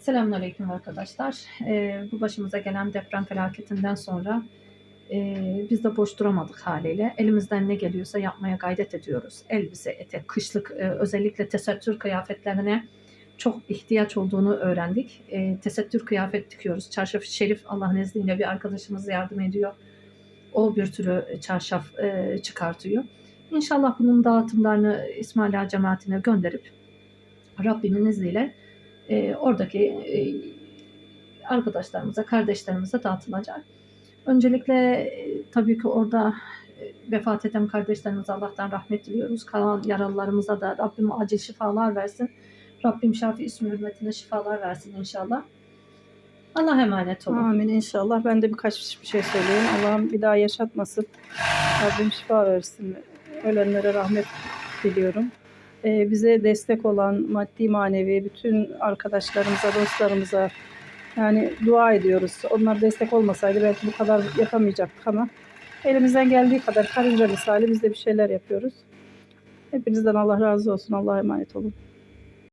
Selamünaleyküm arkadaşlar. Ee, bu başımıza gelen deprem felaketinden sonra e, biz de boş duramadık haliyle. Elimizden ne geliyorsa yapmaya gayret ediyoruz. Elbise, etek, kışlık e, özellikle tesettür kıyafetlerine çok ihtiyaç olduğunu öğrendik. E, tesettür kıyafet dikiyoruz. Çarşaf şerif Allah'ın izniyle bir arkadaşımız yardım ediyor. O bir türlü çarşaf e, çıkartıyor. İnşallah bunun dağıtımlarını İsmaila cemaatine gönderip Rabbimin izniyle e, oradaki e, arkadaşlarımıza, kardeşlerimize dağıtılacak. Öncelikle e, tabii ki orada e, vefat eden kardeşlerimize Allah'tan rahmet diliyoruz. Kalan yaralılarımıza da Rabbim acil şifalar versin. Rabbim Şafi ismi hürmetine şifalar versin inşallah. Allah'a emanet olun. Amin inşallah. Ben de birkaç bir şey söyleyeyim. Allah'ım bir daha yaşatmasın. Rabbim şifa versin. Ölenlere rahmet diliyorum. Ee, bize destek olan maddi manevi bütün arkadaşlarımıza, dostlarımıza yani dua ediyoruz. Onlar destek olmasaydı belki bu kadar yapamayacaktık ama elimizden geldiği kadar karınca misali biz de bir şeyler yapıyoruz. Hepinizden Allah razı olsun. Allah'a emanet olun.